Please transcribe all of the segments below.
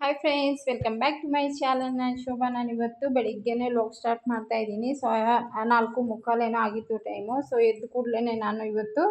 Hi friends welcome back to my channel ನಾನು ಶೋಭಾ. ನಾನು ಇವತ್ತು ಬೆಳಿಗ್ಗೆನೇ ಲೋಕ್ ಸ್ಟಾರ್ಟ್ ಮಾಡ್ತಾ ಇದ್ದೀನಿ. ಸೊ ನಾಲ್ಕು ಮುಕ್ಕಾಲೇನೋ ಆಗಿತ್ತು ಟೈಮು ಸೊ ಎದ್ದು ಕೂಡಲೇ ನಾನು ಇವತ್ತು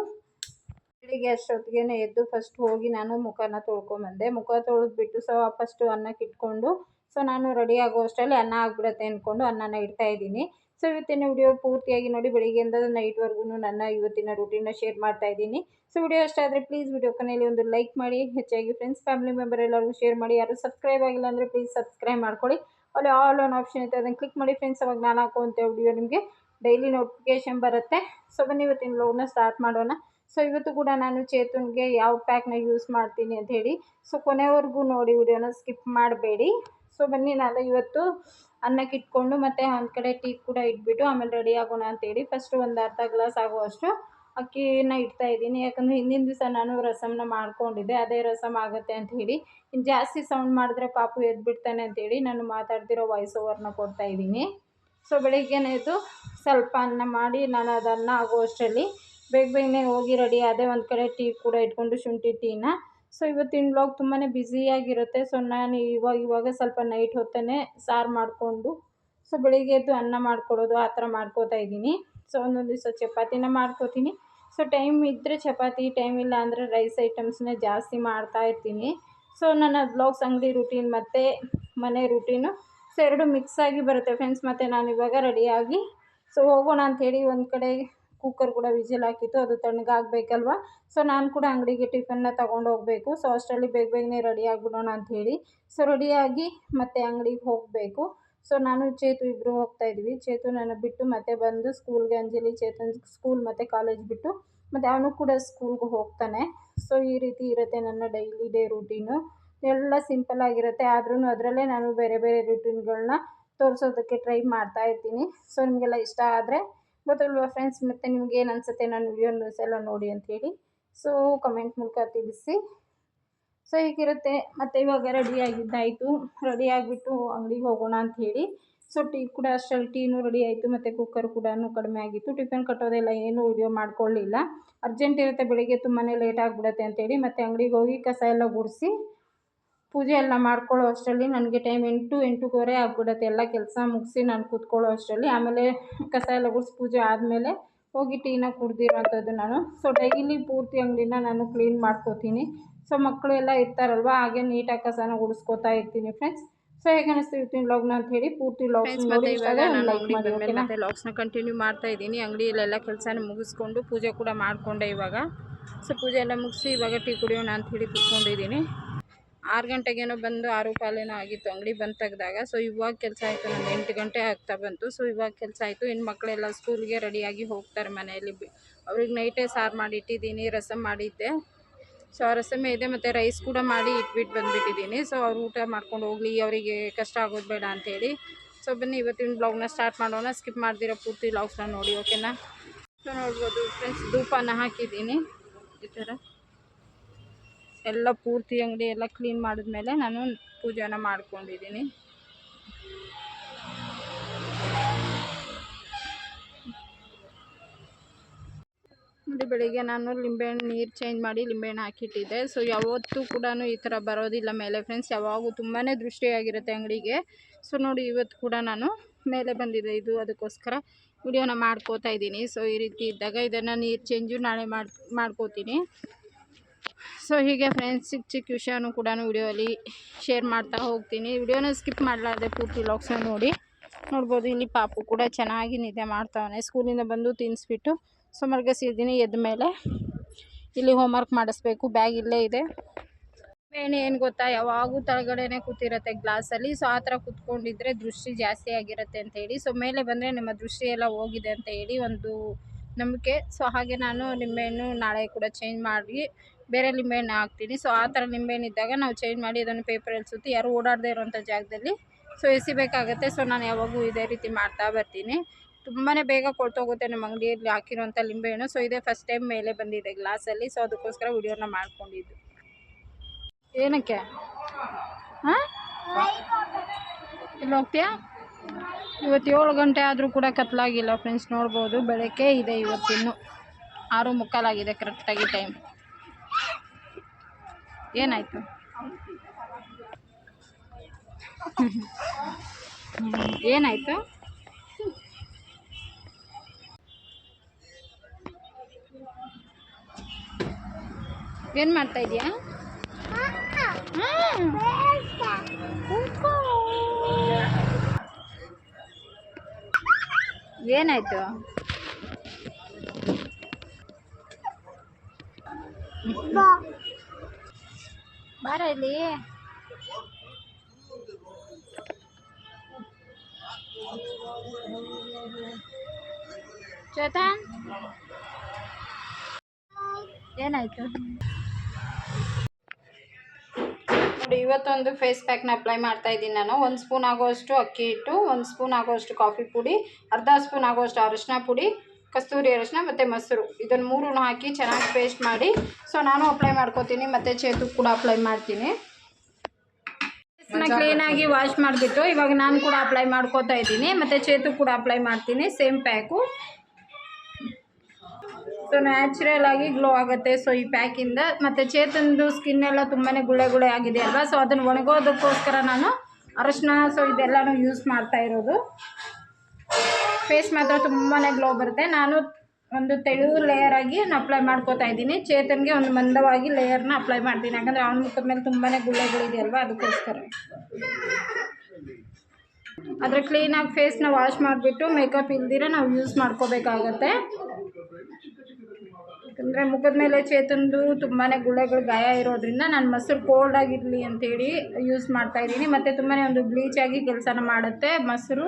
ಬೆಳಿಗ್ಗೆ ಅಷ್ಟೊತ್ತಿಗೆ ಎದ್ದು ಫಸ್ಟ್ ಹೋಗಿ ನಾನು ಮುಖನ ತೊಳ್ಕೊಂಬಂದೆ. ಮುಖ ತೊಳೆದ್ಬಿಟ್ಟು ಸೊ ಫಸ್ಟು ಅನ್ನಕ್ಕೆ ಇಟ್ಕೊಂಡು ಸೊ ನಾನು ರೆಡಿ ಆಗೋ ಅಷ್ಟರಲ್ಲಿ ಅನ್ನ ಆಗ್ಬಿಡುತ್ತೆ ಅಂದ್ಕೊಂಡು ಅನ್ನನ ಇಡ್ತಾ ಇದ್ದೀನಿ. ಸೊ ಇವತ್ತಿನ ವಿಡಿಯೋ ಪೂರ್ತಿಯಾಗಿ ನೋಡಿ, ಬೆಳಿಗ್ಗೆಯಿಂದ ನೈಟ್ವರೆಗೂ ನನ್ನ ಇವತ್ತಿನ ರೂಟೀನ ಶೇರ್ ಮಾಡ್ತಾ ಇದ್ದೀನಿ. ಸೊ ವಿಡಿಯೋ ಇಷ್ಟ ಆದರೆ ಪ್ಲೀಸ್ ವಿಡಿಯೋ ಕೊನೆಯಲ್ಲಿ ಒಂದು ಲೈಕ್ ಮಾಡಿ, ಹೆಚ್ಚಾಗಿ ಫ್ರೆಂಡ್ಸ್ ಫ್ಯಾಮಿಲಿ ಮೆಂಬರ್ ಎಲ್ಲರಿಗೂ ಶೇರ್ ಮಾಡಿ. ಯಾರು ಸಬ್ಸ್ಕ್ರೈಬ್ ಆಗಿಲ್ಲ ಅಂದರೆ ಪ್ಲೀಸ್ ಸಬ್ಸ್ಕ್ರೈಬ್ ಮಾಡ್ಕೊಳ್ಳಿ. ಅಲ್ಲಿ ಆಲ್ ಆನ್ ಆಪ್ಷನ್ ಇತ್ತು ಅದನ್ನು ಕ್ಲಿಕ್ ಮಾಡಿ ಫ್ರೆಂಡ್ಸ್ ಅವಾಗ ನಾನು ಹಾಕುವಂಥ ವಿಡಿಯೋ ನಿಮಗೆ ಡೈಲಿ ನೋಟಿಫಿಕೇಶನ್ ಬರುತ್ತೆ. ಸೊ ಬನ್ನಿ, ಇವತ್ತಿನ ಲೋನ್ನ ಸ್ಟಾರ್ಟ್ ಮಾಡೋಣ. ಸೊ ಇವತ್ತು ಕೂಡ ನಾನು ಚೇತನ್ಗೆ ಯಾವ ಪ್ಯಾಕ್ನ ಯೂಸ್ ಮಾಡ್ತೀನಿ ಅಂತ ಹೇಳಿ, ಸೊ ಕೊನೆವರೆಗೂ ನೋಡಿ ವಿಡಿಯೋನ ಸ್ಕಿಪ್ ಮಾಡಬೇಡಿ. ಸೊ ಬನ್ನಿ, ನಾನು ಇವತ್ತು ಅನ್ನಕ್ಕೆ ಇಟ್ಕೊಂಡು ಮತ್ತು ಒಂದು ಕಡೆ ಟೀ ಕೂಡ ಇಟ್ಬಿಟ್ಟು ಆಮೇಲೆ ರೆಡಿ ಆಗೋಣ ಅಂತೇಳಿ ಫಸ್ಟು ಒಂದು ಅರ್ಧ ಗ್ಲಾಸ್ ಆಗುವಷ್ಟು ಅಕ್ಕಿನ ಇಡ್ತಾ ಇದ್ದೀನಿ. ಯಾಕಂದರೆ ಹಿಂದಿನ ದಿವಸ ನಾನು ರಸಮ್ನ ಮಾಡ್ಕೊಂಡಿದ್ದೆ, ಅದೇ ರಸಮ್ ಆಗುತ್ತೆ ಅಂತ ಹೇಳಿ. ಇನ್ನು ಜಾಸ್ತಿ ಸೌಂಡ್ ಮಾಡಿದ್ರೆ ಪಾಪು ಎದ್ಬಿಡ್ತಾನೆ ಅಂತೇಳಿ ನಾನು ಮಾತಾಡ್ತಿರೋ ವಾಯ್ಸ್ ಓವರ್ನ ಕೊಡ್ತಾ ಇದ್ದೀನಿ. ಸೊ ಬೆಳಿಗ್ಗೆನೇ ಎದ್ದು ಸ್ವಲ್ಪ ಅನ್ನ ಮಾಡಿ ನಾನು ಅದನ್ನು ಆಗೋ ಅಷ್ಟರಲ್ಲಿ ಬೇಗ ಬೇಗನೆ ಹೋಗಿ ರೆಡಿ ಅದೇ ಒಂದು ಕಡೆ ಟೀ ಕೂಡ ಇಟ್ಕೊಂಡು ಶುಂಠಿ ಟೀನ ಸೊ ಇವತ್ತಿನ ಬ್ಲಾಗ್ ತುಂಬಾ ಬ್ಯುಸಿಯಾಗಿರುತ್ತೆ ಸೊ ನಾನು ಇವಾಗ ಇವಾಗ ಸ್ವಲ್ಪ ನೈಟ್ ಹೊತ್ತೇ ಸಾರು ಮಾಡಿಕೊಂಡು. ಸೊ ಬೆಳಿಗ್ಗೆ ಎದ್ದು ಅನ್ನ ಮಾಡ್ಕೊಡೋದು, ಆ ಥರ ಮಾಡ್ಕೋತಾ ಇದ್ದೀನಿ. ಸೊ ಒಂದೊಂದು ದಿವಸ ಚಪಾತಿನ ಮಾಡ್ಕೋತೀನಿ. ಸೊ ಟೈಮ್ ಇದ್ದರೆ ಚಪಾತಿ ಟೈಮ್ ಇಲ್ಲ ಅಂದರೆ ರೈಸ್ ಐಟಮ್ಸ್ನೇ ಜಾಸ್ತಿ ಮಾಡ್ತಾ ಇರ್ತೀನಿ. ಸೊ ನನ್ನ ಬ್ಲಾಗ್ಸ್ ಅಂಗಡಿ ರೂಟೀನ್ ಮತ್ತು ಮನೆ ರೂಟೀನು ಸೊ ಎರಡು ಮಿಕ್ಸ್ ಆಗಿ ಬರುತ್ತೆ ಫ್ರೆಂಡ್ಸ್ ಮತ್ತು ನಾನು ಇವಾಗ ರೆಡಿಯಾಗಿ ಸೊ ಹೋಗೋಣ ಅಂಥೇಳಿ ಒಂದು ಕಡೆ ಕುಕ್ಕರ್ ಕೂಡ ವಿಜಿಲ್ ಹಾಕಿತ್ತು, ಅದು ತಣ್ಣಗಾಗಬೇಕಲ್ವ? ಸೊ ನಾನು ಕೂಡ ಅಂಗಡಿಗೆ ಟಿಫನ್ನ ತೊಗೊಂಡು ಹೋಗಬೇಕು. ಸೊ ಅಷ್ಟರಲ್ಲಿ ಬೇಗ ಬೇಗನೆ ರೆಡಿ ಆಗಿಬಿಡೋಣ ಅಂಥೇಳಿ ಸೊ ರೆಡಿಯಾಗಿ ಮತ್ತೆ ಅಂಗಡಿಗೆ ಹೋಗಬೇಕು. ಸೊ ನಾನು ಚೇತು ಇಬ್ಬರು ಹೋಗ್ತಾ ಇದ್ವಿ. ಚೇತು ನನ್ನ ಬಿಟ್ಟು ಮತ್ತೆ ಬಂದು ಸ್ಕೂಲ್ಗೆ ಅಂಜಲಿ ಚೇತನ್ ಸ್ಕೂಲ್ ಮತ್ತು ಕಾಲೇಜ್ ಬಿಟ್ಟು ಮತ್ತು ಅವನು ಕೂಡ ಸ್ಕೂಲ್ಗೆ ಹೋಗ್ತಾನೆ. ಸೊ ಈ ರೀತಿ ಇರುತ್ತೆ ನನ್ನ ಡೈಲಿ ಡೇ ರೂಟೀನು ಎಲ್ಲ ಸಿಂಪಲ್ ಆಗಿರುತ್ತೆ. ಆದ್ರೂ ಅದರಲ್ಲೇ ನಾನು ಬೇರೆ ಬೇರೆ ರೂಟೀನ್ಗಳನ್ನ ತೋರಿಸೋದಕ್ಕೆ ಟ್ರೈ ಮಾಡ್ತಾ ಇರ್ತೀನಿ. ಸೊ ನಿಮಗೆಲ್ಲ ಇಷ್ಟ ಆದರೆ ಗೊತ್ತಲ್ವ ಫ್ರೆಂಡ್ಸ್ ಮತ್ತು ನಿಮ್ಗೆ ಏನು ಅನಿಸುತ್ತೆ? ನಾನು ವಿಡಿಯೋ ನ್ಯೂಸ್ ಎಲ್ಲ ನೋಡಿ ಅಂಥೇಳಿ ಸೊ ಕಮೆಂಟ್ ಮೂಲಕ ತಿಳಿಸಿ. ಸೊ ಹೀಗಿರುತ್ತೆ. ಮತ್ತು ಇವಾಗ ರೆಡಿ ಆಗಿದ್ದಾಯಿತು. ರೆಡಿ ಆಗಿಬಿಟ್ಟು ಅಂಗಡಿಗೆ ಹೋಗೋಣ ಅಂಥೇಳಿ ಸೊ ಟೀ ಕೂಡ ಅಷ್ಟರಲ್ಲಿ ಟೀನೂ ರೆಡಿ ಆಯಿತು. ಮತ್ತು ಕುಕ್ಕರ್ ಕೂಡ ಕಡಿಮೆ ಆಗಿತ್ತು. ಟಿಫನ್ ಕಟ್ಟೋದೆಲ್ಲ ಏನೂ ವಿಡಿಯೋ ಮಾಡ್ಕೊಳ್ಳಿಲ್ಲ ಅರ್ಜೆಂಟ್ ಇರುತ್ತೆ, ಬೆಳಿಗ್ಗೆ ತುಂಬಾ ಲೇಟ್ ಆಗಿಬಿಡುತ್ತೆ ಅಂತೇಳಿ ಮತ್ತು ಅಂಗಡಿಗೆ ಹೋಗಿ ಕಸ ಎಲ್ಲ ಗುಡಿಸಿ ಪೂಜೆ ಎಲ್ಲ ಮಾಡ್ಕೊಳ್ಳೋ ಅಷ್ಟರಲ್ಲಿ ನನಗೆ ಟೈಮ್ ಎಂಟು ಎಂಟೂವರೆ ಆಗ್ಬಿಡುತ್ತೆ. ಎಲ್ಲ ಕೆಲಸ ಮುಗಿಸಿ ನಾನು ಕೂತ್ಕೊಳ್ಳೋ ಅಷ್ಟರಲ್ಲಿ. ಆಮೇಲೆ ಕಸ ಎಲ್ಲ ಗುಡಿಸಿ ಪೂಜೆ ಆದಮೇಲೆ ಹೋಗಿ ಟೀನ ಕುಡ್ದಿರೋಂಥದ್ದು ನಾನು. ಸೊ ಡೈಲಿ ಪೂರ್ತಿ ಅಂಗಡಿನ ನಾನು ಕ್ಲೀನ್ ಮಾಡ್ಕೋತೀನಿ. ಸೊ ಮಕ್ಕಳು ಎಲ್ಲ ಇರ್ತಾರಲ್ವ ಹಾಗೆ ನೀಟಾಗಿ ಕಸನ ಗುಡಿಸ್ಕೋತಾ ಇರ್ತೀನಿ ಫ್ರೆಂಡ್ಸ್ ಸೊ ಹೇಗೆ ಅನಿಸ್ತಿರ್ತೀನಿ ಇವತ್ತಿನ ಲಾಗ್ನ ಅಂತ ಹೇಳಿ ಪೂರ್ತಿ ಲಾಗ್ಸ್ ನೋಡಿ ಮತ್ತೆ ಲಾಗ್ಸ್ನ ಕಂಟಿನ್ಯೂ ಮಾಡ್ತಾ ಇದ್ದೀನಿ. ಅಂಗಡಿಯಲ್ಲೆಲ್ಲ ಕೆಲಸನ ಮುಗಿಸ್ಕೊಂಡು ಪೂಜೆ ಕೂಡ ಮಾಡಿಕೊಂಡೆ ಇವಾಗ. ಸೊ ಪೂಜೆ ಎಲ್ಲ ಮುಗಿಸಿ ಇವಾಗ ಟೀ ಕುಡಿಯೋಣ ಅಂತ ಹೇಳಿ ಕೂತ್ಕೊಂಡಿದ್ದೀನಿ. ಆರು ಗಂಟೆಗೇನೋ ಬಂದು ಆರು ಪಾಲೇನೋ ಆಗಿತ್ತು. ಅಂಗಡಿ ಬಂದು ತೆಗೆದಾಗ. ಸೊ ಇವಾಗ ಕೆಲಸ ಆಯಿತು. ನಂದು ಎಂಟು ಗಂಟೆ ಆಗ್ತಾ ಬಂತು. ಸೊ ಇವಾಗ ಕೆಲಸ ಆಯಿತು. ಇನ್ನು ಮಕ್ಕಳೆಲ್ಲ ಸ್ಕೂಲ್ಗೆ ರೆಡಿಯಾಗಿ ಹೋಗ್ತಾರೆ ಮನೆಯಲ್ಲಿ. ಅವ್ರಿಗೆ ನೈಟೇ ಸಾರು ಮಾಡಿ ಇಟ್ಟಿದ್ದೀನಿ ರಸಮ್ ಮಾಡಿದ್ದೆ. ಸೊ ಆ ರಸಮೇ ಇದೆ. ಮತ್ತು ರೈಸ್ ಕೂಡ ಮಾಡಿ ಇಟ್ಬಿಟ್ಟು ಬಂದುಬಿಟ್ಟಿದ್ದೀನಿ. ಸೊ ಅವ್ರು ಊಟ ಮಾಡ್ಕೊಂಡು ಹೋಗಲಿ. ಅವರಿಗೆ ಕಷ್ಟ ಆಗೋದು ಬೇಡ ಅಂಥೇಳಿ ಸೊ ಬನ್ನಿ, ಇವತ್ತಿನ ಬ್ಲಾಗ್ನ ಸ್ಟಾರ್ಟ್ ಮಾಡೋಣ. ಸ್ಕಿಪ್ ಮಾಡ್ದಿರೋ ಪೂರ್ತಿ ಬ್ಲಾಗ್ಸ್ನ ನೋಡಿ ಓಕೆನಾ ಸೊ ನೋಡ್ಬೋದು ಫ್ರೆಂಡ್ಸ್ ಧೂಪನ ಹಾಕಿದ್ದೀನಿ. ಈ ಥರ ಎಲ್ಲ ಪೂರ್ತಿ ಅಂಗಡಿ ಎಲ್ಲ ಕ್ಲೀನ್ ಮಾಡಿದ್ಮೇಲೆ ನಾನು ಪೂಜೆನ ಮಾಡ್ಕೊಂಡಿದ್ದೀನಿ. ನೋಡಿ ಬೆಳಿಗ್ಗೆ ನಾನು ಲಿಂಬೆಹಣ್ಣು ನೀರು ಚೇಂಜ್ ಮಾಡಿ ಲಿಂಬೆಹಣ್ಣು ಹಾಕಿಟ್ಟಿದ್ದೆ. ಸೊ ಯಾವತ್ತೂ ಕೂಡ ಈ ಥರ ಬರೋದಿಲ್ಲ ಮೇಲೆ ಫ್ರೆಂಡ್ಸ್ ಯಾವಾಗೂ ತುಂಬಾ ದೃಷ್ಟಿಯಾಗಿರುತ್ತೆ ಅಂಗಡಿಗೆ. ಸೊ ನೋಡಿ ಇವತ್ತು ಕೂಡ ನಾನು ಮೇಲೆ ಬಂದಿದೆ. ಇದು ಅದಕ್ಕೋಸ್ಕರ ವಿಡಿಯೋನ ಮಾಡ್ಕೋತಾ ಇದ್ದೀನಿ. ಸೊ ಈ ರೀತಿ ಇದ್ದಾಗ ಇದನ್ನು ನೀರು ಚೇಂಜು ನಾಳೆ ಮಾಡಿ ಮಾಡ್ಕೋತೀನಿ. ಸೊ ಹೀಗೆ ಫ್ರೆಂಡ್ಸ್ ಚಿಕ್ಕ ಚಿಕ್ಕ ವಿಷಯನೂ ಕೂಡ ವಿಡಿಯೋಲಿ ಶೇರ್ ಮಾಡ್ತಾ ಹೋಗ್ತೀನಿ. ವಿಡಿಯೋನ ಸ್ಕಿಪ್ ಮಾಡಲಾರ್ದೆ ಪೂರ್ತಿ ಲಾಕ್ಸ್ನ ನೋಡಿ ನೋಡ್ಬೋದು. ಇಲ್ಲಿ ಪಾಪು ಕೂಡ ಚೆನ್ನಾಗಿ ನಿದ್ದೆ ಮಾಡ್ತಾವನೆ. ಸ್ಕೂಲಿಂದ ಬಂದು ತಿನ್ನಿಸ್ಬಿಟ್ಟು ಸೊ ಮಲಗಿಸಿದ್ದೀನಿ ಎದ್ದ ಮೇಲೆ ಇಲ್ಲಿ ಹೋಮ್ವರ್ಕ್ ಮಾಡಿಸ್ಬೇಕು. ಬ್ಯಾಗ್ ಇಲ್ಲೇ ಇದೆ. ಮೇನ್ ಏನು ಗೊತ್ತಾ? ಯಾವಾಗೂ ತಳಗಡೆನೇ ಕೂತಿರುತ್ತೆ ಗ್ಲಾಸಲ್ಲಿ ಸೊ ಆ ಥರ ಕೂತ್ಕೊಂಡಿದ್ರೆ ದೃಷ್ಟಿ ಜಾಸ್ತಿ ಆಗಿರುತ್ತೆ ಅಂತ ಹೇಳಿ. ಸೊ ಮೇಲೆ ಬಂದರೆ ನಿಮ್ಮ ದೃಷ್ಟಿ ಎಲ್ಲ ಹೋಗಿದೆ ಅಂತ ಹೇಳಿ ಒಂದು ನಂಬಿಕೆ. ಸೊ ಹಾಗೆ ನಾನು ನಿಂಬೆಹಣ್ಣು ನಾಳೆ ಕೂಡ ಚೇಂಜ್ ಮಾಡಿ ಬೇರೆ ಲಿಂಬೆಹಣ್ಣು ಹಾಕ್ತೀನಿ. ಸೊ ಆ ಥರ ಲಿಂಬೆಹಣ್ಣು ಇದ್ದಾಗ ನಾವು ಚೇಂಜ್ ಮಾಡಿ ಅದನ್ನು ಪೇಪರಲ್ಲಿ ಸುತ್ತಿ ಯಾರು ಓಡಾಡದೇ ಇರೋಂಥ ಜಾಗದಲ್ಲಿ ಸೊ ಎಸಿಬೇಕಾಗುತ್ತೆ ಸೊ ನಾನು ಯಾವಾಗೂ ಇದೇ ರೀತಿ ಮಾಡ್ತಾ ಬರ್ತೀನಿ. ತುಂಬಾ ಬೇಗ ಕೊಳ್ತೋಗುತ್ತೆ ನಮ್ಮ ಅಂಗಡಿಯಲ್ಲಿ ಹಾಕಿರೋಂಥ ಲಿಂಬೆಹಣ್ಣು. ಸೊ ಇದೇ ಫಸ್ಟ್ ಟೈಮ್ ಮೇಲೆ ಬಂದಿದೆ ಗ್ಲಾಸಲ್ಲಿ ಸೊ ಅದಕ್ಕೋಸ್ಕರ ವಿಡಿಯೋನ ಮಾಡ್ಕೊಂಡಿದ್ದು. ಏನಕ್ಕೆ? ಹಾಂ? ಇಲ್ಲಿ ಹೋಗ್ತೀಯಾ? ಇವತ್ತು ಏಳು ಗಂಟೆ ಆದರೂ ಕೂಡ ಕತ್ಲಾಗಿಲ್ಲ ಫ್ರೆಂಡ್ಸ್ ನೋಡ್ಬೋದು. ಬೆಳಗ್ಗೆ ಇದೆ ಇವತ್ತಿನ್ನು. ಆರು ಮುಕ್ಕಾಲಾಗಿದೆ ಕರೆಕ್ಟಾಗಿ ಟೈಮ್ ಏನಾಯಿತು? ಏನಾಯಿತು? ಏನು ಮಾಡ್ತಾ ಇದೀಯಾ? ಏನಾಯ್ತು? ಬಾರ ಇಲ್ಲಿ. ಚೇತನ್? ಏನಾಯ್ತು? ನೋಡಿ, ಇವತ್ತೊಂದು ಫೇಸ್ ಪ್ಯಾಕ್ನ ಅಪ್ಲೈ ಮಾಡ್ತಾ ಇದ್ದೀನಿ ನಾನು. ಒಂದು ಸ್ಪೂನ್ ಆಗೋಷ್ಟು ಅಕ್ಕಿ ಹಿಟ್ಟು, ಒಂದು ಸ್ಪೂನ್ ಆಗೋಷ್ಟು ಕಾಫಿ ಪುಡಿ, ಅರ್ಧ ಸ್ಪೂನ್ ಆಗೋಷ್ಟು ಅರಿಶಿನ ಪುಡಿ ಕಸ್ತೂರಿ ಅರಿಶಿಣ ಮತ್ತು ಮೊಸರು. ಇದನ್ನು ಮೂರೂ ಹಾಕಿ ಚೆನ್ನಾಗಿ ಪೇಸ್ಟ್ ಮಾಡಿ. ಸೊ ನಾನು ಅಪ್ಲೈ ಮಾಡ್ಕೋತೀನಿ ಮತ್ತು ಚೇತು ಕೂಡ ಅಪ್ಲೈ ಮಾಡ್ತೀನಿ. ಕ್ಲೀನಾಗಿ ವಾಶ್ ಮಾಡಿಬಿಟ್ಟು ಇವಾಗ ನಾನು ಕೂಡ ಅಪ್ಲೈ ಮಾಡ್ಕೋತಾ ಇದ್ದೀನಿ ಮತ್ತು ಚೇತು ಕೂಡ ಅಪ್ಲೈ ಮಾಡ್ತೀನಿ ಸೇಮ್ ಪ್ಯಾಕು ಸೊ ನ್ಯಾಚುರಲ್ ಆಗಿ ಗ್ಲೋ ಆಗುತ್ತೆ. ಸೊ ಈ ಪ್ಯಾಕಿಂದ ಮತ್ತು ಚೇತನದು ಸ್ಕಿನ್ ಎಲ್ಲ ತುಂಬಾ ಗುಳೆ ಗುಳೆ ಆಗಿದೆ ಅಲ್ವಾ? ಸೊ ಅದನ್ನು ಒಣಗೋದಕ್ಕೋಸ್ಕರ ನಾನು ಅರಶಿನ ಸೊ ಇದೆಲ್ಲನೂ ಯೂಸ್ ಮಾಡ್ತಾ ಇರೋದು. ಫೇಸ್ ಮಾತ್ರ ತುಂಬಾ ಗ್ಲೋ ಬರುತ್ತೆ. ನಾನು ಒಂದು ತೆಳು ಲೇಯರ್ ಆಗಿ ಅಪ್ಲೈ ಮಾಡ್ಕೋತಾ ಇದ್ದೀನಿ. ಚೇತನ್ಗೆ ಒಂದು ಮಂದವಾಗಿ ಲೇಯರ್ನ ಅಪ್ಲೈ ಮಾಡ್ತೀನಿ. ಯಾಕಂದರೆ ಅವನ ಮುಖದ ಮೇಲೆ ತುಂಬಾ ಗುಳ್ಳೆಗಳಿದೆಯಲ್ವ ಅದಕ್ಕೋಸ್ಕರ. ಆದರೆ ಕ್ಲೀನಾಗಿ ಫೇಸ್ನ ವಾಶ್ ಮಾಡಿಬಿಟ್ಟು ಮೇಕಪ್ ಇಲ್ದಿರ ನಾವು ಯೂಸ್ ಮಾಡ್ಕೋಬೇಕಾಗತ್ತೆ. ಯಾಕಂದರೆ ಮುಖದ ಮೇಲೆ ಚೇತನ್ದು ತುಂಬಾ ಗುಳ್ಳೆಗಳು ಗಾಯ ಇರೋದ್ರಿಂದ ನಾನು ಮೊಸರು ಕೋಲ್ಡ್ ಆಗಿರಲಿ ಅಂತೇಳಿ ಯೂಸ್ ಮಾಡ್ತಾ ಇದ್ದೀನಿ. ಮತ್ತು ತುಂಬಾ ಒಂದು ಬ್ಲೀಚ್ ಆಗಿ ಕೆಲಸನ ಮಾಡುತ್ತೆ ಮೊಸರು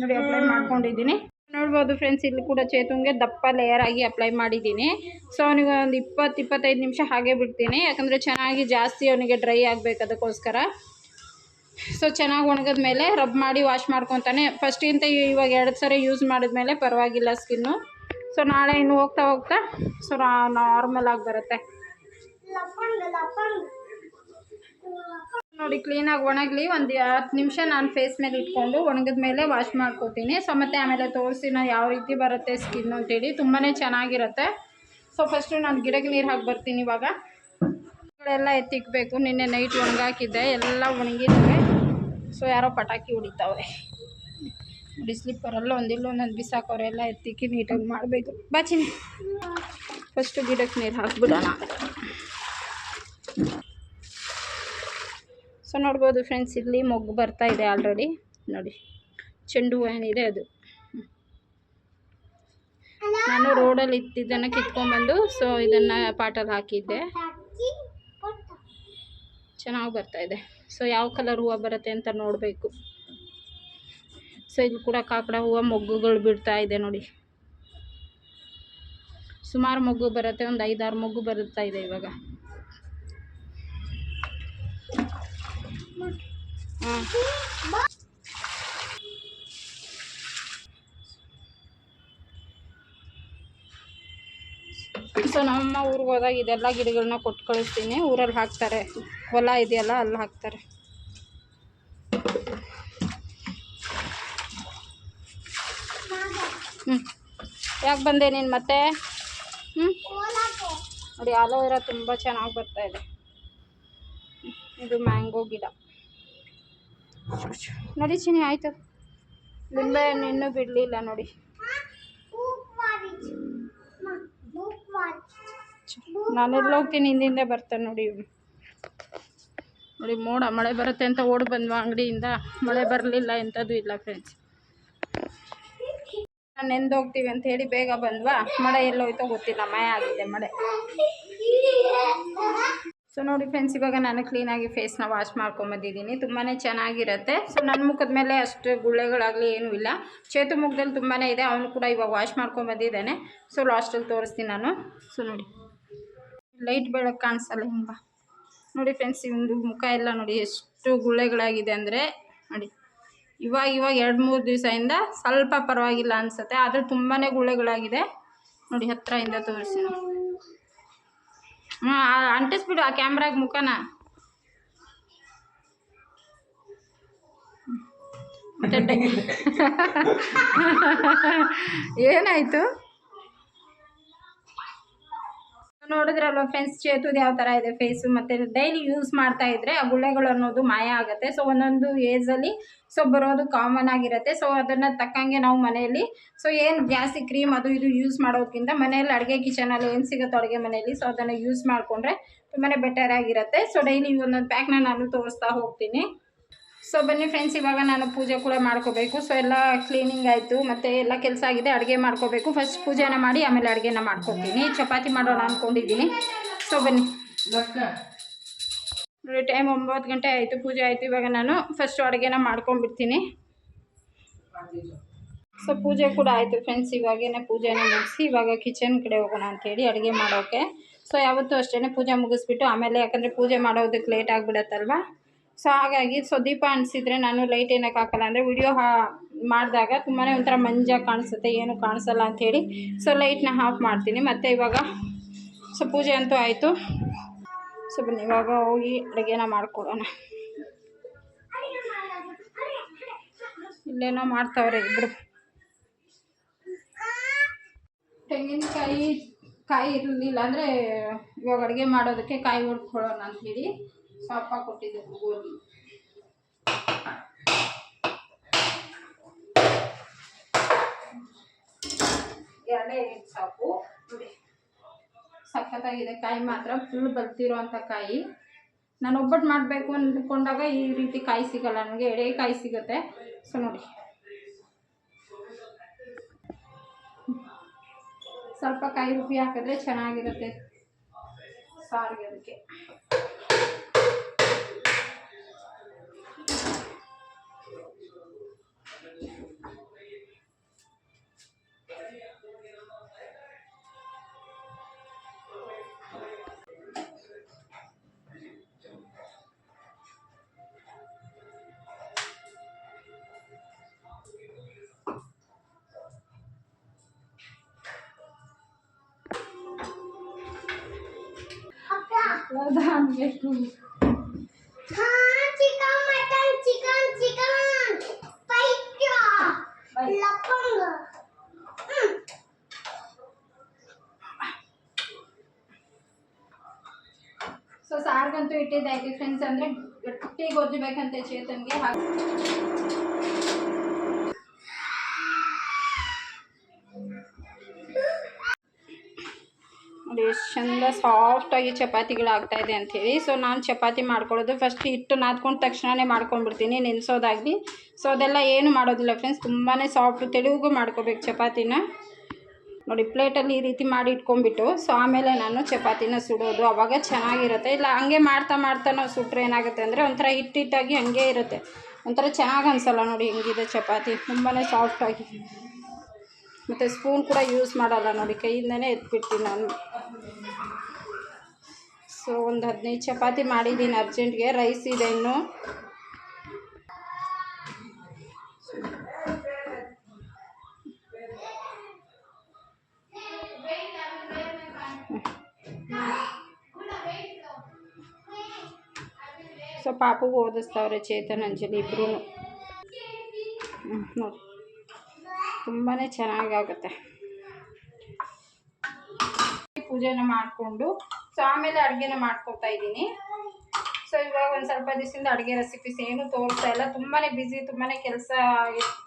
ನೋಡಿ ಅಪ್ಲೈ ಮಾಡ್ಕೊಂಡಿದ್ದೀನಿ. ನೋಡ್ಬೋದು ಫ್ರೆಂಡ್ಸ್ ಇಲ್ಲಿ ಕೂಡ ಚೇತುಂಗೆ ದಪ್ಪ ಲೇಯರ್ ಆಗಿ ಅಪ್ಲೈ ಮಾಡಿದ್ದೀನಿ. ಸೊ ಅವನಿಗೆ ಒಂದು ಇಪ್ಪತ್ತು ಇಪ್ಪತ್ತೈದು ನಿಮಿಷ ಹಾಗೆ ಬಿಡ್ತೀನಿ. ಯಾಕಂದರೆ ಚೆನ್ನಾಗಿ ಜಾಸ್ತಿ ಅವನಿಗೆ ಡ್ರೈ ಆಗಬೇಕು ಅದಕ್ಕೋಸ್ಕರ. ಸೊ ಚೆನ್ನಾಗಿ ಒಣಗಿದ ಮೇಲೆ ರಬ್ ಮಾಡಿ ವಾಶ್ ಮಾಡ್ಕೊತಾನೆ. ಫಸ್ಟಿಂತ ಇವಾಗ ಎರಡು ಸರಿ ಯೂಸ್ ಮಾಡಿದ್ಮೇಲೆ ಪರವಾಗಿಲ್ಲ ಸ್ಕಿನ್ನು ಸೊ ನಾಳೆ ಇನ್ನು ಹೋಗ್ತಾ ಹೋಗ್ತಾ ಸೊ ನಾರ್ಮಲ್ ಆಗಿ ಬರುತ್ತೆ. ನೋಡಿ ಕ್ಲೀನಾಗಿ ಒಣಗಲಿ, ಒಂದು ಹತ್ತು ನಿಮಿಷ ನಾನು ಫೇಸ್ ಮೇಲೆ ಇಟ್ಕೊಂಡು ಒಣಗಿದ ಮೇಲೆ ವಾಶ್ ಮಾಡ್ಕೋತೀನಿ. ಸೊ ಮತ್ತು ಆಮೇಲೆ ತೋರಿಸಿ ನಾನು ಯಾವ ರೀತಿ ಬರುತ್ತೆ ಸ್ಕಿನ್ ಅಂತೇಳಿ. ತುಂಬಾ ಚೆನ್ನಾಗಿರುತ್ತೆ. ಸೊ ಫಸ್ಟು ನಾನು ಗಿಡಕ್ಕೆ ನೀರು ಹಾಕಿ ಬರ್ತೀನಿ ಇವಾಗ. ಎಲ್ಲ ಎತ್ತಿಕ್ಬೇಕು. ನಿನ್ನೆ ನೈಟ್ ಒಣಗಾಕಿದ್ದೆ. ಎಲ್ಲ ಒಣಗಿದ್ದಾವೆ ಸೊ ಯಾರೋ ಪಟಾಕಿ ಹೊಡಿತಾವ್ರೆ. ನೋಡಿ ಸ್ಲಿಪ್ಪರೆಲ್ಲ ಒಂದಿಲ್ಲ ಒಂದೊಂದು ಬಿಸಾಕೋರೆ. ಎಲ್ಲ ಎತ್ತಿಕ್ಕಿ ನೀಟಾಗಿ ಮಾಡಬೇಕು. ಬಾಚಿನಿ ಫಸ್ಟು ಗಿಡಕ್ಕೆ ನೀರು ಹಾಕ್ಬಿಡೋಣ. ಸೊ ನೋಡ್ಬೋದು ಫ್ರೆಂಡ್ಸ್ ಇಲ್ಲಿ ಮೊಗ್ಗು ಬರ್ತಾ ಇದೆ ಆಲ್ರೆಡಿ ನೋಡಿ, ಚೆಂಡು ಏನಿದೆ ಅದು. ನಾನು ರೋಡಲ್ಲಿ ಇತ್ತಿದ್ದನ್ನು ಕಿತ್ಕೊಂಡ್ಬಂದು ಸೊ ಇದನ್ನು ಪಾಟಲ್ಲಿ ಹಾಕಿದ್ದೆ. ಚೆನ್ನಾಗಿ ಬರ್ತಾ ಇದೆ. ಸೊ ಯಾವ ಕಲರ್ ಹೂವು ಬರುತ್ತೆ ಅಂತ ನೋಡಬೇಕು. ಸೊ ಇಲ್ಲಿ ಕೂಡ ಕಾಕಡ ಹೂವು, ಮೊಗ್ಗುಗಳು ಬಿಡ್ತಾ ಇದೆ ನೋಡಿ. ಸುಮಾರು ಮೊಗ್ಗು ಬರುತ್ತೆ, ಒಂದು ಐದಾರು ಮೊಗ್ಗು ಬರುತ್ತಾ ಇದೆ ಇವಾಗ ಹಾಂ ಸೊ ನಮ್ಮ ಊರಿಗೆ ಹೋದಾಗ ಇದೆಲ್ಲ ಗಿಡಗಳನ್ನ ಕೊಟ್ಟು ಕಳಿಸ್ತೀನಿ. ಊರಲ್ಲಿ ಹಾಕ್ತಾರೆ. ಹೊಲ ಇದೆಯಲ್ಲ ಅಲ್ಲಿ ಹಾಕ್ತಾರೆ. ಹ್ಞೂ ಯಾಕೆ ಬಂದೆ ನೀನು ಮತ್ತೆ? ಹ್ಞೂ ನೋಡಿ, ಆಲೋವೆರಾ ತುಂಬ ಚೆನ್ನಾಗಿ ಬರ್ತಾ ಇದೆ. ಇದು ಮ್ಯಾಂಗೋ ಗಿಡ. ನೋಡಿ ಚಿನಿ ಆಯಿತು. ನಿಂಬೆ ಇನ್ನೂ ಬಿಡಲಿಲ್ಲ ನೋಡಿ. ನಾನೆಲ್ಲ ಹೋಗ್ತೀನಿ, ಹಿಂದಿಂದ ಬರ್ತಾನೆ ನೋಡಿ. ನೋಡಿ, ಮೋಡ, ಮಳೆ ಬರುತ್ತೆ ಅಂತ ಓಡಿ ಬಂದ್ವ ಅಂಗಡಿಯಿಂದ. ಮಳೆ ಬರಲಿಲ್ಲ ಎಂಥದ್ದು ಇಲ್ಲ ಫ್ರೆಂಡ್ಸ್ ನಾನು ನೆಂದು ಹೋಗ್ತೀವಿ ಅಂತ ಹೇಳಿ ಬೇಗ ಬಂದ್ವಾ. ಮಳೆ ಎಲ್ಲೋಯ್ತೋ ಗೊತ್ತಿಲ್ಲ ಮಳೆ ಆಗಿದೆ ಮಳೆ. ಸೊ ನೋಡಿ ಫ್ರೆಂಡ್ಸ್ ಇವಾಗ ನಾನು ಕ್ಲೀನಾಗಿ ಫೇಸ್ನ ವಾಶ್ ಮಾಡ್ಕೊಂಬಂದಿದ್ದೀನಿ ತುಂಬಾ ಚೆನ್ನಾಗಿರುತ್ತೆ. ಸೊ ನನ್ನ ಮುಖದ ಮೇಲೆ ಅಷ್ಟು ಗುಳ್ಳೆಗಳಾಗಲಿ ಏನೂ ಇಲ್ಲ. ಚೇತು ಮುಖದಲ್ಲಿ ತುಂಬಾ ಇದೆ. ಅವನು ಕೂಡ ಇವಾಗ ವಾಶ್ ಮಾಡ್ಕೊಂಬಂದಿದ್ದಾನೆ ಸೊ ಲಾಸ್ಟಲ್ಲಿ ತೋರಿಸ್ತೀನಿ ನಾನು. ಸೊ ನೋಡಿ. ಲೈಟ್ ಬೆಳಕು ಕಾಣಿಸಲ್ಲ ಹಿಂಗ. ನೋಡಿ ಫ್ರೆಂಡ್ಸ್ ಇವೊಂದು ಮುಖ ಎಲ್ಲ ನೋಡಿ ಎಷ್ಟು ಗುಳ್ಳೆಗಳಾಗಿದೆ ಅಂದರೆ, ನೋಡಿ. ಇವಾಗ ಇವಾಗ ಎರಡು ಮೂರು ದಿವಸದಿಂದ ಸ್ವಲ್ಪ ಪರವಾಗಿಲ್ಲ ಅನಿಸುತ್ತೆ. ಆದರೆ ತುಂಬಾ ಗುಳ್ಳೆಗಳಾಗಿದೆ. ನೋಡಿ ಹತ್ತಿರದಿಂದ ತೋರಿಸಿ ನಾವು ಹಾಂ ಅಂಟಿಸ್ಬಿಡು ಆ ಕ್ಯಾಮ್ರಾಗ ಮುಖನ. ಏನಾಯಿತು? ನೋಡಿದ್ರಲ್ವ ಫ್ರೆಂಡ್ಸ್ ಚೇತುದು ಯಾವ ಥರ ಇದೆ ಫೇಸು ಮತ್ತು ಡೈಲಿ ಯೂಸ್ ಮಾಡ್ತಾ ಇದ್ದರೆ ಆ ಗುಳ್ಳೆಗಳು ಅನ್ನೋದು ಮಾಯ ಆಗುತ್ತೆ. ಸೊ ಒಂದೊಂದು ಏಜಲ್ಲಿ ಸೊ ಬರೋದು ಕಾಮನ್ ಆಗಿರುತ್ತೆ. ಸೊ ಅದನ್ನು ತಕ್ಕಂಗೆ ನಾವು ಮನೆಯಲ್ಲಿ ಸೊ ಏನು ಜಾಸ್ತಿ ಕ್ರೀಮ್ ಅದು ಇದು ಯೂಸ್ ಮಾಡೋದಕ್ಕಿಂತ ಮನೆಯಲ್ಲಿ ಅಡುಗೆ ಕಿಚನಲ್ಲಿ ಏನು ಸಿಗುತ್ತೋ ಅಡುಗೆ ಮನೆಯಲ್ಲಿ ಸೊ ಅದನ್ನು ಯೂಸ್ ಮಾಡಿಕೊಂಡ್ರೆ ತುಂಬಾ ಬೆಟರ್ ಆಗಿರುತ್ತೆ. ಸೊ ಡೈಲಿ ಒಂದೊಂದು ಪ್ಯಾಕ್ನ ನಾನು ತೋರಿಸ್ತಾ ಹೋಗ್ತೀನಿ. ಸೊ ಬನ್ನಿ ಫ್ರೆಂಡ್ಸ್ ಇವಾಗ ನಾನು ಪೂಜೆ ಕೂಡ ಮಾಡ್ಕೋಬೇಕು. ಸೊ ಎಲ್ಲ ಕ್ಲೀನಿಂಗ್ ಆಯಿತು, ಮತ್ತು ಎಲ್ಲ ಕೆಲಸ ಆಗಿದೆ, ಅಡುಗೆ ಮಾಡ್ಕೋಬೇಕು. ಫಸ್ಟ್ ಪೂಜೆನ ಮಾಡಿ, ಆಮೇಲೆ ಅಡುಗೆನ ಮಾಡ್ಕೊತೀನಿ ಚಪಾತಿ ಮಾಡೋಣ ಅಂದ್ಕೊಂಡಿದ್ದೀನಿ ಸೊ ಬನ್ನಿ. ನೋಡಿ ಟೈಮ್ ಒಂಬತ್ತು ಗಂಟೆ ಆಯಿತು, ಪೂಜೆ ಆಯಿತು ಇವಾಗ ನಾನು. ಫಸ್ಟು ಅಡುಗೆನ ಮಾಡ್ಕೊಂಡ್ಬಿಡ್ತೀನಿ. ಸೊ ಪೂಜೆ ಕೂಡ ಆಯಿತು ಫ್ರೆಂಡ್ಸ್ ಇವಾಗೇನೆ ಪೂಜೆನ ಮುಗಿಸಿ, ಇವಾಗ ಕಿಚನ್ ಕಡೆ ಹೋಗೋಣ ಅಂಥೇಳಿ ಅಡುಗೆ ಮಾಡೋಕ್ಕೆ ಸೊ ಯಾವತ್ತೂ ಅಷ್ಟೇ ಪೂಜೆ ಮುಗಿಸ್ಬಿಟ್ಟು, ಆಮೇಲೆ ಯಾಕಂದರೆ ಪೂಜೆ ಮಾಡೋದಕ್ಕೆ ಲೇಟ್ ಆಗಿಬಿಡತ್ತಲ್ವ? ಸೊ ಹಾಗಾಗಿ ಸೊ ದೀಪ ಅನಿಸಿದ್ರೆ ನಾನು ಲೈಟ್ ಏನಕ್ಕೆ ಹಾಕಲ್ಲ. ಅಂದರೆ ವಿಡಿಯೋ ಹಾ ಮಾಡಿದಾಗ ತುಂಬಾ ಒಂಥರ ಮಂಜಾಗಿ ಕಾಣಿಸುತ್ತೆ, ಏನು ಕಾಣಿಸಲ್ಲ ಅಂಥೇಳಿ ಸೊ ಲೈಟ್ನ ಹಾಫ್ ಮಾಡ್ತೀನಿ. ಮತ್ತು ಇವಾಗ ಸೊ, ಪೂಜೆ ಅಂತೂ ಆಯಿತು. ಸೊ ಬನ್ನಿ, ಇವಾಗ ಹೋಗಿ ಅಡುಗೆನ ಮಾಡಿಕೊಡೋಣ. ಇಲ್ಲೇನೋ ಮಾಡ್ತಾವ್ರೆ ಇಬ್ಬರು ತೆಂಗಿನಕಾಯಿ ಕಾಯಿ ಇರಲಿಲ್ಲ ಅಂದರೆ ಇವಾಗ ಅಡುಗೆ ಮಾಡೋದಕ್ಕೆ ಕಾಯಿ ಹೊಡ್ಕೊಳ್ಳೋಣ ಅಂಥೇಳಿ ಸೊ ಅಪ್ಪ ಕೊಟ್ಟಿದ್ದೆ ಗೋಧಿ ಎರಡೇ ಸಾಕು ನೋಡಿ. ಸಖತ್ತಾಗಿದೆ ಕಾಯಿ. ಮಾತ್ರ ಫುಲ್ ಬಲ್ತಿರೋ ಕಾಯಿ. ನಾನು ಒಬ್ಬಟ್ಟು ಮಾಡಬೇಕು ಅಂದ್ಕೊಂಡಾಗ ಈ ರೀತಿ ಕಾಯಿ ಸಿಗಲ್ಲ. ನನಗೆ ಎಳೆ ಕಾಯಿ ಸಿಗುತ್ತೆ. ಸೊ ನೋಡಿ. ಸ್ವಲ್ಪ ಕಾಯಿ ರುಬ್ಬಿ ಹಾಕಿದ್ರೆ ಚೆನ್ನಾಗಿರುತ್ತೆ. ಸಾರಿಗೆ ಅದಕ್ಕೆ. ಹೌದಾ ಅನ್ಬೇಕು ಚಿಕನ್ ಮಟನ್ ಚಿಕನ್ ಚಿಕನ್ ಪೈಕ್ಯ ಲಪ್ಪಂಗ ಸೊ ಸಾರ್ಗಂತೂ ಇಟ್ಟಿದ್ದಾಯ್ತು ಫ್ರೆಂಡ್ಸ್ ಅಂದರೆ ಗಟ್ಟಿ ಗೊಜ್ಜಬೇಕಂತೆ ಚೇತನ್ಗೆ ಹಾಕಿ ಎಷ್ಟು ಚಂದ ಸಾಫ್ಟಾಗಿ ಇದೆ ಅಂಥೇಳಿ. ಸೊ ನಾನು ಚಪಾತಿ ಮಾಡ್ಕೊಳ್ಳೋದು ಫಸ್ಟ್ ಹಿಟ್ಟು ನಾದ್ಕೊಂಡು ತಕ್ಷಣವೇ ಮಾಡ್ಕೊಂಡ್ಬಿಡ್ತೀನಿ, ನೆನೆಸೋದಾಗಲಿ. ಸೊ ಅದೆಲ್ಲ ಏನು ಮಾಡೋದಿಲ್ಲ ಫ್ರೆಂಡ್ಸ್ ತುಂಬಾ ಸಾಫ್ಟ್ ತೆಳುಗು ಮಾಡ್ಕೋಬೇಕು ಚಪಾತಿನ. ನೋಡಿ ಪ್ಲೇಟಲ್ಲಿ ಈ ರೀತಿ ಮಾಡಿ ಇಟ್ಕೊಂಡ್ಬಿಟ್ಟು ಸೊ ಆಮೇಲೆ ನಾನು ಚಪಾತಿನ ಸುಡೋದು. ಅವಾಗ ಚೆನ್ನಾಗಿರುತ್ತೆ. ಇಲ್ಲ, ಹಂಗೆ ಮಾಡ್ತಾ ಮಾಡ್ತಾ ನಾವು ಸುಟ್ರೆ ಏನಾಗುತ್ತೆ ಅಂದರೆ ಒಂಥರ ಹಿಟ್ಟಿಟ್ಟಾಗಿ ಹಂಗೆ ಇರುತ್ತೆ. ಒಂಥರ ಚೆನ್ನಾಗಿ ಅನಿಸಲ್ಲ ನೋಡಿ ಹೆಂಗಿದೆ ಚಪಾತಿ. ತುಂಬಾ ಸಾಫ್ಟಾಗಿ ಮತ್ತು ಸ್ಪೂನ್ ಕೂಡ ಯೂಸ್ ಮಾಡಲ್ಲ ನೋಡಿ, ಕೈಯಿಂದನೇ ಎತ್ಬಿಡ್ತೀನಿ ನಾನು. ಸೊ, ಒಂದು ಹದಿನೈದು ಚಪಾತಿ ಮಾಡಿದ್ದೀನಿ ಅರ್ಜೆಂಟ್ಗೆ. ರೈಸ್ ಇದೆ ಇನ್ನು. ಸೊ ಪಾಪು ಓದಿಸ್ತಾವ್ರೆ ಚೇತನ್, ಅಂಜಲಿ ಇಬ್ರು ತುಂಬಾ ಚೆನ್ನಾಗಾಗುತ್ತೆ. ಪೂಜೆನ ಮಾಡಿಕೊಂಡು ಸೊ ಆಮೇಲೆ ಅಡುಗೆನ ಮಾಡ್ಕೊತಾ ಇದ್ದೀನಿ. ಸೊ ಇವಾಗ ಒಂದು ಸ್ವಲ್ಪ ದಿವಸದಿಂದ ಅಡುಗೆ ರೆಸಿಪೀಸ್ ಏನು ತೋರಿಸ್ತಾ ಇಲ್ಲ. ತುಂಬಾ ಬ್ಯುಸಿ ತುಂಬಾ ಕೆಲಸ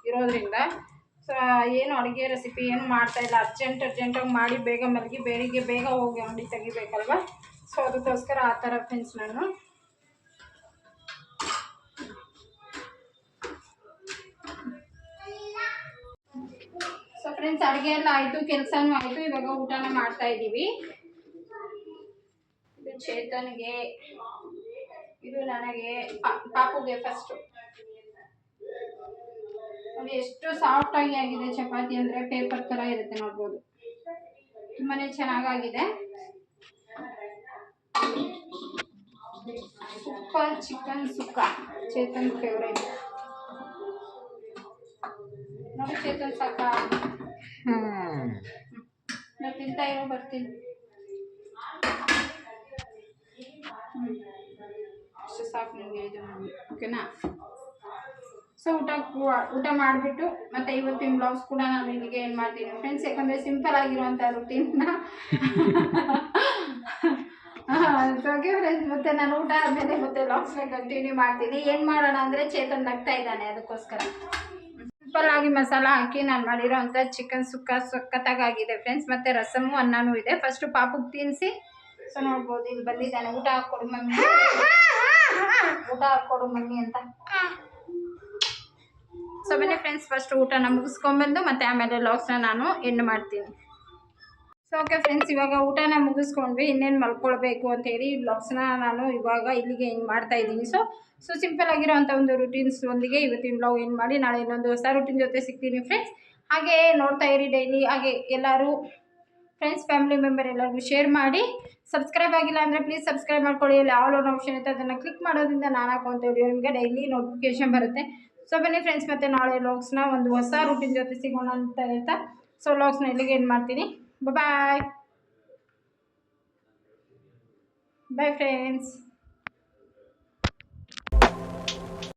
ಇರೋದ್ರಿಂದ. ಸೊ ಏನು ಅಡುಗೆ ರೆಸಿಪಿ ಏನು ಮಾಡ್ತಾ ಇಲ್ಲ. ಅರ್ಜೆಂಟ್ ಅರ್ಜೆಂಟಾಗಿ ಮಾಡಿ ಬೇಗ ಮಲಗಿ, ಬೆಳಿಗ್ಗೆ ಬೇಗ ಹೋಗಿ ಅಂಗಡಿ ತೆಗಿಬೇಕಲ್ವ? ಸೊ ಅದಕ್ಕೋಸ್ಕರ ಆ ಥರ ಫ್ರೆಂಡ್ಸ್ ನಾನು ಫ್ರೆಂಡ್ಸ್ ಅಡುಗೆ ಎಲ್ಲ ಆಯಿತು ಕೆಲಸನೂ ಆಯಿತು, ಇವಾಗ ಊಟನ ಮಾಡ್ತಾ ಇದ್ದೀವಿ ಇದು ಚೇತನ್ಗೆ, ಇದು ನನಗೆ ಪಾಪುಗೆ ಫಸ್ಟು ನೋಡಿ, ಎಷ್ಟು ಸಾಫ್ಟಾಗಿ ಆಗಿದೆ ಚಪಾತಿ ಅಂದರೆ ಪೇಪರ್ ಥರ ಇರುತ್ತೆ, ನೋಡ್ಬೋದು. ತುಂಬಾ ಚೆನ್ನಾಗಾಗಿದೆ. Super chicken sukka Chetan favourite ನೋಡಿ ಚೇತನ್ ಸಾಕ ನಾನು ತಿಂತಾ ಇರೋ ಬರ್ತೀನಿ. ಅಷ್ಟು ಸಾಕು ನನಗೆ ಇದು ಓಕೆನಾ? ಸೊ ಊಟ ಊಟ ಮಾಡಿಬಿಟ್ಟು ಮತ್ತೆ ಇವತ್ತಿನ ಬ್ಲೌಸ್ ಕೂಡ ನಾನು ನಿಮಗೆ ಏನು ಮಾಡ್ತೀನಿ? ಫ್ರೆಂಡ್ಸ್ ಯಾಕಂದರೆ ಸಿಂಪಲ್ ಆಗಿರುವಂಥ ರುಟೀನ್ನ ಓಕೆ ಫ್ರೆಂಡ್ಸ್ ಮತ್ತೆ ನಾನು ಊಟ ಆದಮೇಲೆ ಮತ್ತೆ ಬ್ಲಾಗ್ಸ್ನ ಕಂಟಿನ್ಯೂ ಮಾಡ್ತೀನಿ. ಏನು ಮಾಡೋಣ ಅಂದರೆ ಚೇತನ್ ನಗ್ತಾ ಇದ್ದಾನೆ ಅದಕ್ಕೋಸ್ಕರ. ಸಿಂಪಲ್ ಆಗಿ ಮಸಾಲ ಹಾಕಿ ನಾನು ಮಾಡಿರೋ ಅಂಥ ಚಿಕನ್ ಸುಕ್ಕ ಆಗಿದೆ ಫ್ರೆಂಡ್ಸ್ ಮತ್ತು ರಸಮು, ಅನ್ನನೂ ಇದೆ. ಫಸ್ಟು ಪಾಪಗೆ ತಿನ್ನಿಸಿ ಸೊ ನೋಡ್ಬೋದು. ಇಲ್ಲಿ ಬಂದಿದ್ದಾನೆ. ಊಟ ಹಾಕ್ಕೊಡು ಮಮ್ಮಿ. ಊಟ ಹಾಕ್ಕೊಡು ಮಮ್ಮಿ ಅಂತ. ಸೊ ಬನ್ನಿ ಫ್ರೆಂಡ್ಸ್ ಫಸ್ಟ್ ಊಟನ ಮುಗಿಸ್ಕೊಂಬಂದು ಮತ್ತೆ ಆಮೇಲೆ ಲಾಕ್ಸ್ನ ನಾನು ಎಂಡ್ ಮಾಡ್ತೀನಿ. ಸೊ ಓಕೆ ಫ್ರೆಂಡ್ಸ್ ಇವಾಗ ಊಟನ ಮುಗಿಸ್ಕೊಂಡ್ವಿ, ಇನ್ನೇನು ಮಲ್ಕೊಳ್ಬೇಕು ಅಂತೇಳಿ ಬ್ಲಾಗ್ಸ್ನ ನಾನು ಇವಾಗ ಇಲ್ಲಿಗೆ ಹಿಂಗೆ ಮಾಡ್ತಾ ಇದ್ದೀನಿ. ಸೊ ಸೊ ಸಿಂಪಲ್ ಆಗಿರೋವಂಥ ಒಂದು ರುಟೀನ್ಸ್ ಒಂದಿಗೆ ಇವತ್ತಿನ ಬ್ಲಾಗ್ ಏನು ಮಾಡಿ, ನಾಳೆ ಇನ್ನೊಂದು ಹೊಸ ರುಟೀನ್ ಜೊತೆ ಸಿಗ್ತೀನಿ ಫ್ರೆಂಡ್ಸ್ ಹಾಗೆ ನೋಡ್ತಾ ಇರಿ ಡೈಲಿ ಹಾಗೆ ಎಲ್ಲರೂ ಫ್ರೆಂಡ್ಸ್ ಫ್ಯಾಮಿಲಿ ಮೆಂಬರ್ ಎಲ್ಲರಿಗೂ ಶೇರ್ ಮಾಡಿ. ಸಬ್ಸ್ಕ್ರೈಬ್ ಆಗಿಲ್ಲ ಅಂದರೆ ಪ್ಲೀಸ್ ಸಬ್ಸ್ಕ್ರೈಬ್ ಮಾಡ್ಕೊಳ್ಳಿ. ಅಲ್ಲಿ ಆಲ್ ಒನ್ ಆಪ್ಷನ್ ಇರುತ್ತೆ, ಅದನ್ನು ಕ್ಲಿಕ್ ಮಾಡೋದ್ರಿಂದ ನಾನು ಹಾಕುವಂಥ ವಿಡಿಯೋ ನಿಮಗೆ ಡೈಲಿ ನೋಟಿಫಿಕೇಶನ್ ಬರುತ್ತೆ. ಸೊ ಬನ್ನಿ ಫ್ರೆಂಡ್ಸ್ ಮತ್ತೆ ನಾಳೆ ಲಾಗ್ಸ್ನ ಒಂದು ಹೊಸ ರೂಟಿನ್ ಜೊತೆ ಸಿಗೋಣ ಅಂತ ಹೇಳ್ತಾ. ಸೊ ಲಾಗ್ಸ್ನ ಇಲ್ಲಿಗೆ ಏನು ಮಾಡ್ತೀನಿ. Bye-bye. Bye, friends.